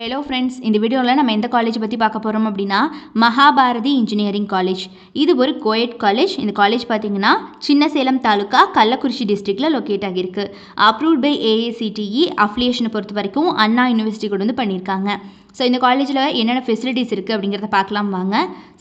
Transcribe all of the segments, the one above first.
Hello friends இந்த வீடியோவில் நம்ம எந்த காலேஜ் பற்றி பார்க்க போகிறோம் அப்படின்னா மகாபாரதி இன்ஜினியரிங் காலேஜ் இது ஒரு கோயட் காலேஜ். இந்த காலேஜ் பார்த்தீங்கன்னா சின்ன சேலம் தாலுக்கா கள்ளக்குறிச்சி டிஸ்ட்ரிக்டில் லொக்கேட் ஆகியிருக்கு. அப்ரூவ்ட் பை ஏஏசிடிஇ அஃபிலியேஷனை பொறுத்த வரைக்கும் அண்ணா யூனிவர்சிட்டி கூட வந்து பண்ணியிருக்காங்க. ஸோ இந்த காலேஜில் என்னென்ன ஃபெசிலிட்டிஸ் இருக்குது அப்படிங்கிறத பார்க்கலாம் வாங்க.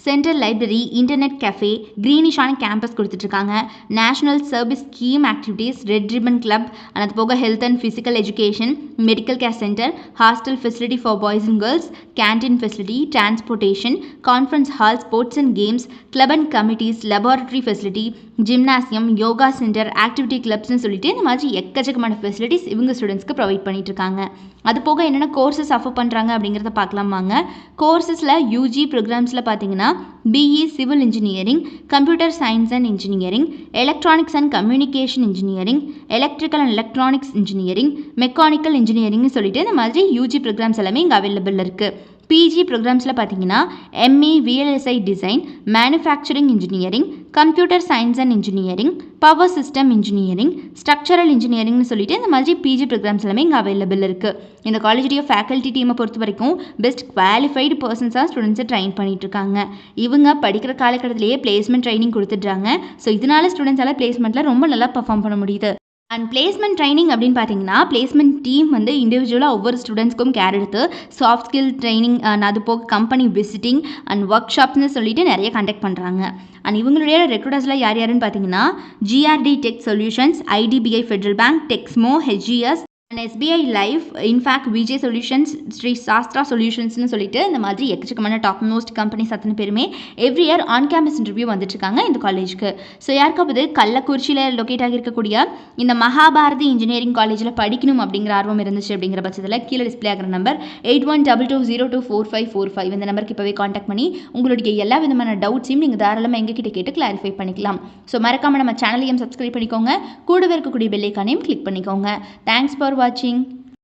சென்ட்ரல் லைப்ரரி இன்டர்நெட் கேஃபே க்ரீனிஷான கேம்பஸ் கொடுத்துட்ருக்காங்க. National service scheme activities red ribbon club அது போக health and physical education medical care centre hostel facility for boys and girls canteen facility transportation conference hall sports and games club லெபன் committees laboratory facility gymnasium yoga centre activity கிளப்ஸ்னு சொல்லிட்டு இந்த மாதிரி எக்கச்சக்கமான facilities இவங்க ஸ்டூடெண்ட்ஸ்க்கு provide பண்ணிட்டுருக்காங்க அது போக என்னென்ன கோர்சஸ் ஆஃபர் பண்ணுறாங்க அப்படிங்கிறத பார்க்கலாம் வாங்க. கோர்சஸில் யூஜி ப்ரோக்ராம்ஸில் பார்த்தீங்கன்னா BE civil engineering computer science and engineering electronics and communication engineering electrical and electronics engineering mechanical இன்ஜினியரிங்னு சொல்லிட்டு இந்த மாதிரி யூஜி ப்ரோக்ராம்ஸ் எல்லாமே இங்கே அவைலபிள் இருக்குது பிஜி ப்ரோக்ராம்ஸில் பார்த்தீங்கன்னா ME VLSI design manufacturing engineering computer science and engineering power system engineering structural இன்ஜினியரிங்னு சொல்லிட்டு இந்த மாதிரி பிஜி ப்ரோக்ராம்ஸ் எல்லாமே இங்கே அவைலபிள் இருக்குது இந்த காலேஜுடைய ஃபேக்கல்ட்டி டீமை பொறுத்த வரைக்கும் பெஸ்ட் குவாலிஃபைடு பர்சன்ஸாக ஸ்டூடெண்ட்ஸை ட்ரைன் பண்ணிட்டு இருக்காங்க. இவங்க படிக்கிற காலகட்டத்திலேயே பிளேஸ்மெண்ட் ட்ரைனிங் கொடுத்துட்றாங்க. ஸோ இதனால ஸ்டூடெண்ட்ஸால் பிளேஸ்மெண்ட்டில் ரொம்ப நல்லா பர்ஃபார்ம் பண்ண முடியுது. அண்ட் பிளேஸ்மெண்ட் ட்ரைனிங் அப்படின்னு பார்த்தீங்கன்னா பிளேஸ்மெண்ட் டீம் வந்து இண்டிவிஜுவலாக ஒவ்வொரு ஸ்டூடெண்ட்ஸ்க்கும் கேர் எடுத்து சாஃப்ட் ஸ்கில் ட்ரைனிங் அண்ட் அது போக கம்பெனி விசிட்டிங் அண்ட் ஒர்க் ஷாப்ஸ்னு சொல்லிட்டு நிறைய கண்டக்ட் பண்ணுறாங்க அண்ட் இவங்களுடைய ரெக்ரூட்டர்ஸில் யார் யாருன்னு பார்த்தீங்கன்னா GRT tech solutions IDBI federal bank Texmo HGS and SBI life in fact VJ solutions Sri Sastra சொல்யூஷன்ஸ்னு சொல்லிட்டு இந்த மாதிரி எக்கச்சக்கமான டாப் மோஸ்ட் கம்பெனிஸ் அத்தனை பேருமே every year on campus interview வந்துட்டுருக்காங்க இந்த காலேஜுக்கு ஸோ யாருக்காவது கள்ளக்குறிச்சியில் லொக்கேட் ஆகியிருக்கக்கூடிய இந்த மகாபாரதி இன்ஜினியரிங் காலேஜில் படிக்கணும் அப்படிங்கிற ஆர்வம் இருந்துச்சு அப்படிங்கிற பட்சத்தில் கீழே டிஸ்பிளே ஆகிற number eight one double two zero two four five four five இந்த நம்பருக்கு இப்போவே காண்டாக்ட் பண்ணி உங்களுடைய எல்லா விதமான டவுட்ஸையும் நீங்கள் தாராளமாக எங்ககிட்ட கேட்டு கிளாரிஃபை பண்ணிக்கலாம். ஸோ மறக்காமல் நம்ம சேனலையும் சப்ஸ்கிரைப் பண்ணிக்கோங்க. கூடவே இருக்கக்கூடிய பெல்லைக்கானையும் கிளிக் பண்ணிக்கோங்க. Thanks for watching.